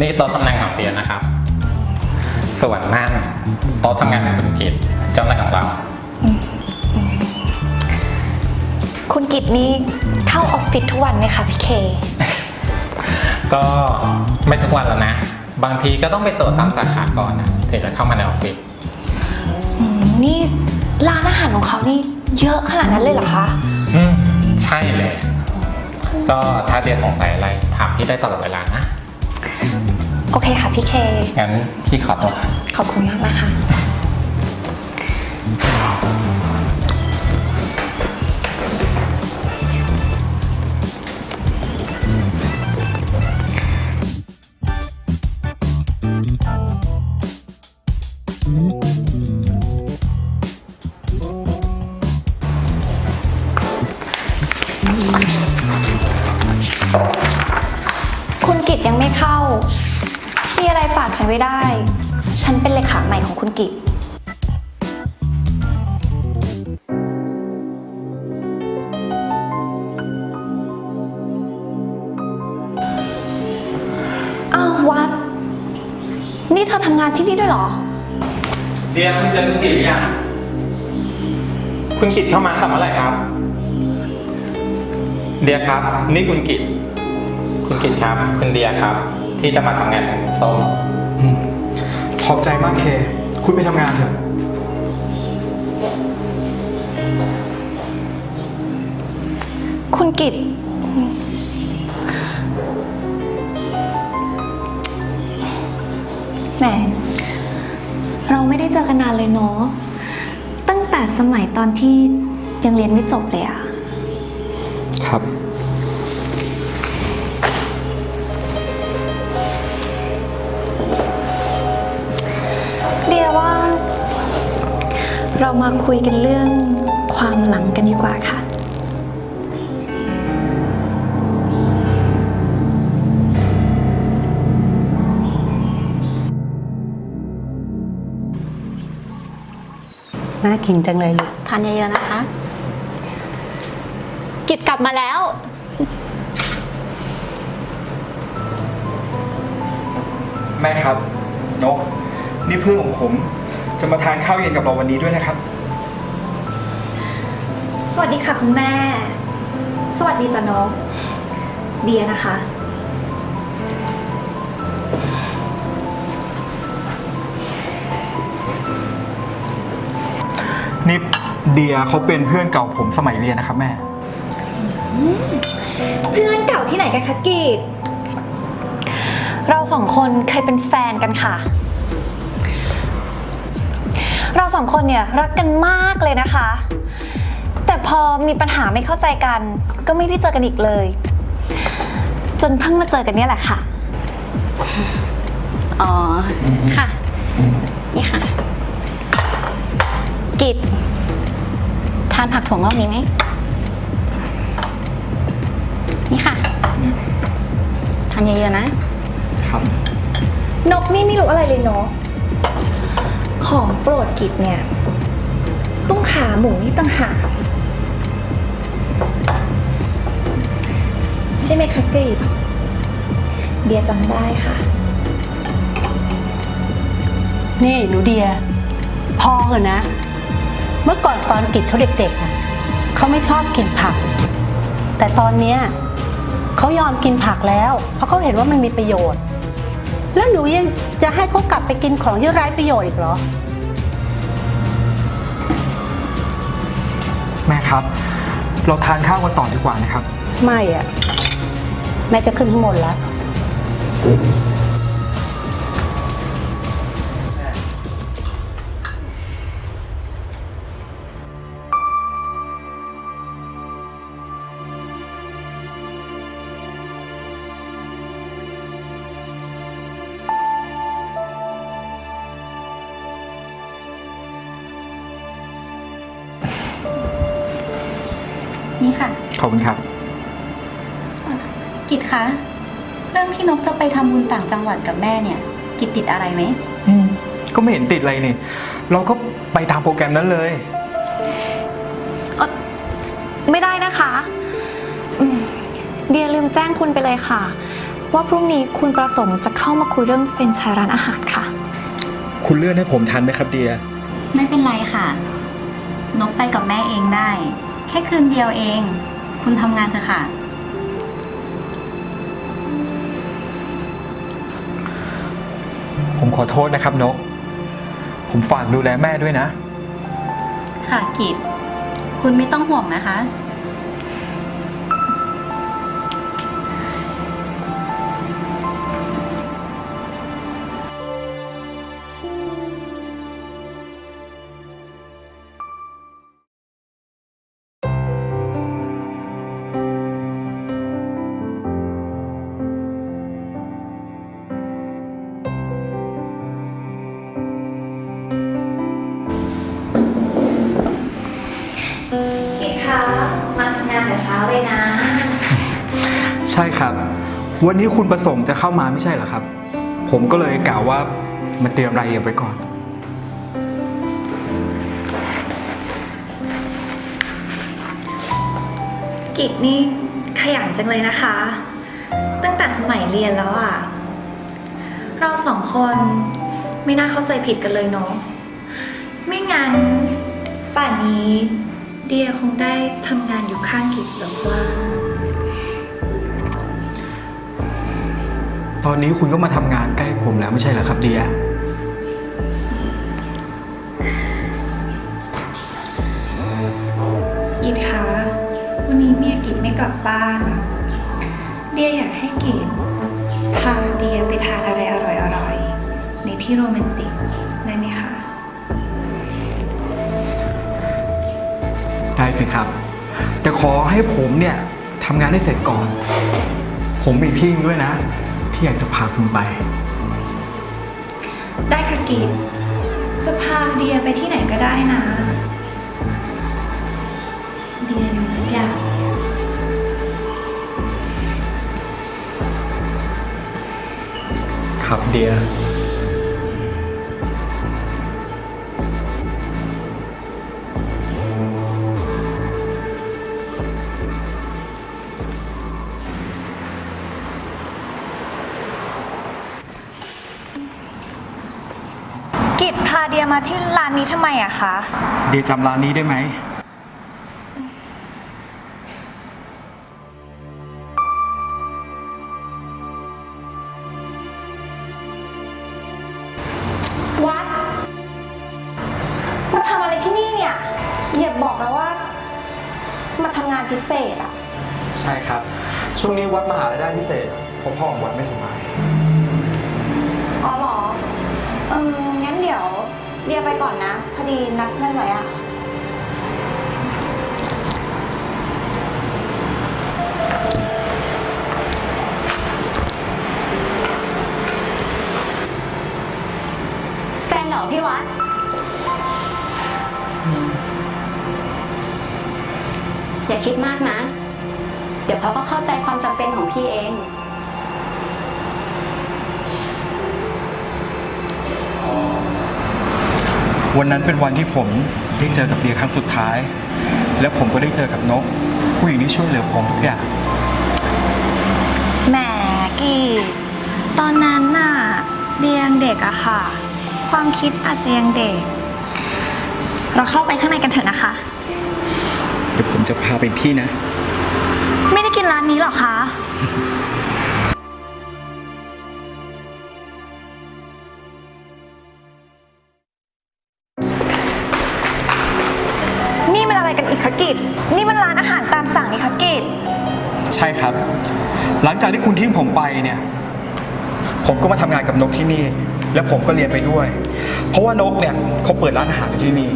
นี่โต๊ะทำงานของเตียนนะครับ ส่วนนั่นโต๊ะทำงานของคุณกิตเจ้านายของเรา คุณกิตนี่เข้าออฟฟิศทุกวันไหมคะพี่เค ก็ไม่ทุกวันแล้วนะ บางทีก็ต้องไปตรวจตามสาขาก่อนนะถึงจะเข้ามาในออฟฟิศอืมนี่ร้านอาหารของเขานี่เยอะขนาดนั้นเลยเหรอคะ อืมใช่เลย ก็ถ้าเดียสงสัยอะไรถามพี่ได้ตลอดเวลานะ โอเคค่ะพี่เค งั้นพี่ขอตัวค่ะ ขอบคุณมากนะคะ อะไรฝากฉันไว้ได้ ฉันเป็นเลขาใหม่ของคุณกิตอ้าววัด นี่เธอทำงานที่นี่ด้วยเหรอ เดียคุณเจอคุณกิตหรือยังคุณกิตเข้ามาตั้งแต่เมื่อไหร่ครับ เดียครับ นี่คุณกิตคุณกิตครับ คุณเดียครับ ที่จะมาทำงานแทนคุณส้มขอบใจมากเค คุณไปทำงานเถอะ คุณกิตแหม เราไม่ได้เจอกันนานเลยเนาะ ตั้งแต่สมัยตอนที่ยังเรียนไม่จบเลยอะ ครับ เรามาคุยกันเรื่องความหลังกันดีกว่าค่ะ น่ากินจังเลยลูก ทานเยอะๆนะคะ กิดกลับมาแล้ว แม่ครับนกนี่เพื่อนของผม จะมาทานข้าวเย็นกับเราวันนี้ด้วยนะครับ สวัสดีค่ะคุณแม่ สวัสดีจ้ะนกเดียนะคะ นี่เดียเขาเป็นเพื่อนเก่าผมสมัยเรียนนะครับแม่ เพื่อนเก่าที่ไหนกันคะกีดเราสองคนเคยเป็นแฟนกันค่ะ เราสองคนเนี่ยรักกันมากเลยนะคะ แต่พอมีปัญหาไม่เข้าใจกัน ก็ไม่ได้เจอกันอีกเลย จนเพิ่งมาเจอกันเนี่ยแหละค่ะ อ๋อ ค่ะ นี่ค่ะ กิดทานผักถั่วงอกนี้ไหม นี่ค่ะ ทานเยอะๆนะ ครับ นกนี่ไม่รู้อะไรเลยเนาะ ของโปรดกิจเนี่ย ต้องขาหมูนี่ต่างหากใช่ไหมคะกิจเดียจำได้ค่ะ นี่หนูเดีย พอเหอะนะ เมื่อก่อนตอนกิจเขาเด็กๆอะเขาไม่ชอบกินผัก แต่ตอนเนี้ยเขายอมกินผักแล้ว เพราะเขาเห็นว่ามันมีประโยชน์ แล้วหนูยังจะให้เขากลับไปกินของที่ไร้ประโยชน์อีกเหรอ แม่ครับ เราทานข้าวกันต่อดีกว่านะครับ ไม่อะแม่จะขึ้นข้างบนแล้ว นี่ค่ะ ขอบคุณครับ กิดคะ เรื่องที่นกจะไปทำบุญต่างจังหวัดกับแม่เนี่ย กิดติดอะไรไหม อืมก็ไม่เห็นติดอะไรนี่ เราก็ไปตามโปรแกรมนั้นเลย ไม่ได้นะคะอืมเดียลืมแจ้งคุณไปเลยค่ะ ว่าพรุ่งนี้คุณประสงค์จะเข้ามาคุยเรื่องเฟรนไชายร้านอาหารค่ะ คุณเลื่อนให้ผมทันไหมครับเดีย ไม่เป็นไรค่ะ นกไปกับแม่เองได้ แค่คืนเดียวเอง คุณทำงานเถอะค่ะ ผมขอโทษนะครับนก ผมฝากดูแลแม่ด้วยนะ ค่ะกิจ คุณไม่ต้องห่วงนะคะ ช่ครับ วันนี้คุณประสงค์จะเข้ามาไม่ใช่เหรอครับ ผมก็เลยกล่าวว่ามาเตรียมรายละเอียดไว้ก่อน กิจนี่ขยันจังเลยนะคะ ตั้งแต่สมัยเรียนแล้วอะเราสองคนไม่น่าเข้าใจผิดกันเลยเนาะไม่งั้นป่านนี้เดียคงได้ทำงานอยู่ข้างกิจหรือว่า ตอนนี้คุณก็มาทำงานใกล้ผมแล้วไม่ใช่เหรอครับเดีย กิจคะวันนี้เมียกิจไม่กลับบ้านเดียอยากให้กิจพาเดียไปทานอะไรอร่อยๆ ในที่โรแมนติกได้ไหมคะ ได้สิครับ แต่ขอให้ผมเนี่ยทำงานให้เสร็จก่อน ผมมีที่ด้วยนะ ที่อยากจะพาคุณไป ได้ค่ะกิจจะพาเดียไปที่ไหนก็ได้นะ เดียยอมทุกอย่างเลยอะครับเดีย เดียมาที่ร้านนี้ทำไมอะคะ เดียจำร้านนี้ได้ไหม วัดมาทำอะไรที่นี่เนี่ยอย่าบอกนะว่า มาทำงานพิเศษอะใช่ครับ ช่วงนี้วัดมหารายได้พิเศษเพราะพ่อของวัดไม่สบาย อ๋อเหรออืมงั้น เดี๋ยวเรียไปก่อนนะ พอดีนัดเพื่อนไว้อะ วันนั้นเป็นวันที่ผมได้เจอกับเดียครั้งสุดท้าย แล้วผมก็ได้เจอกับนก ผู้หญิงที่ช่วยเหลือผมทุกอย่าง แหมกีตอนนั้นน่ะเดียยังเด็กอะค่ะ ความคิดอาจจะยังเด็ก เราเข้าไปข้างในกันเถอะนะคะ เดี๋ยวผมจะพาไปอีกที่นะ ไม่ได้กินร้านนี้หรอคะ นอะไรกันอีกคะกิจนี่มันร้านอาหารตามสั่งนี่คะกิจใช่ครับ หลังจากที่คุณทิ้งผมไปเนี่ย ผมก็มาทำงานกับนกที่นี่ แล้วผมก็เรียนไปด้วย เพราะว่านกเนี่ยเขาเปิดร้านอาหารอยู่ที่นี่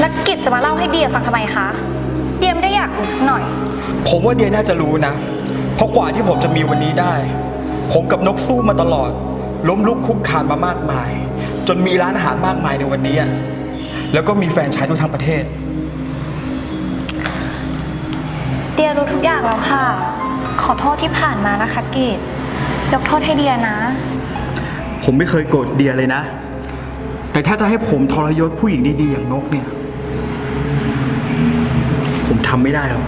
แล้วกิจจะมาเล่าให้เดียฟังทำไมคะ เดียไม่ได้อยากรู้สักหน่อย ผมว่าเดียน่าจะรู้นะ เพราะกว่าที่ผมจะมีวันนี้ได้ ผมกับนกสู้มาตลอด ล้มลุกคลุกคลานมามากมาย จนมีร้านอาหารมากมายในวันนี้อะแล้วก็มีแฟนชายทั่วทั้งประเทศ ทุกอย่างแล้วค่ะ ขอโทษที่ผ่านมานะคะกิจยกโทษให้เดียนะ ผมไม่เคยโกรธเดียเลยนะ แต่ถ้าจะให้ผมทรยศผู้หญิงดีๆอย่างนกเนี่ย ผมทำไม่ได้หรอก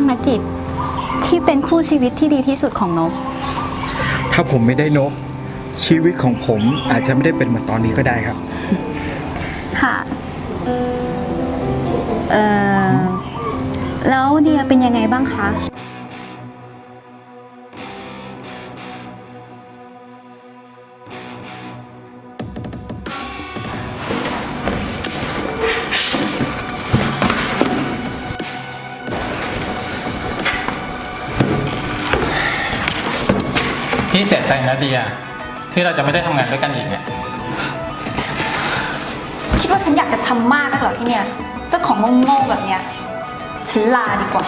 ากนะกิจที่เป็นคู่ชีวิตที่ดีที่สุดของนก ถ้าผมไม่ได้นก ชีวิตของผมอาจจะไม่ได้เป็นเหมือนตอนนี้ก็ได้ครับ ค่ะ เอ่อแล้วเดียเป็นยังไงบ้างคะ พี่เสียใจนะเดีย ที่เราจะไม่ได้ทำงานด้วยกันอีกเนี่ย คิดว่าฉันอยากจะทำมากนักเหรอที่เนี่ย เจ้าของโง่ๆแบบเนี้ย ฉันลาดีกว่า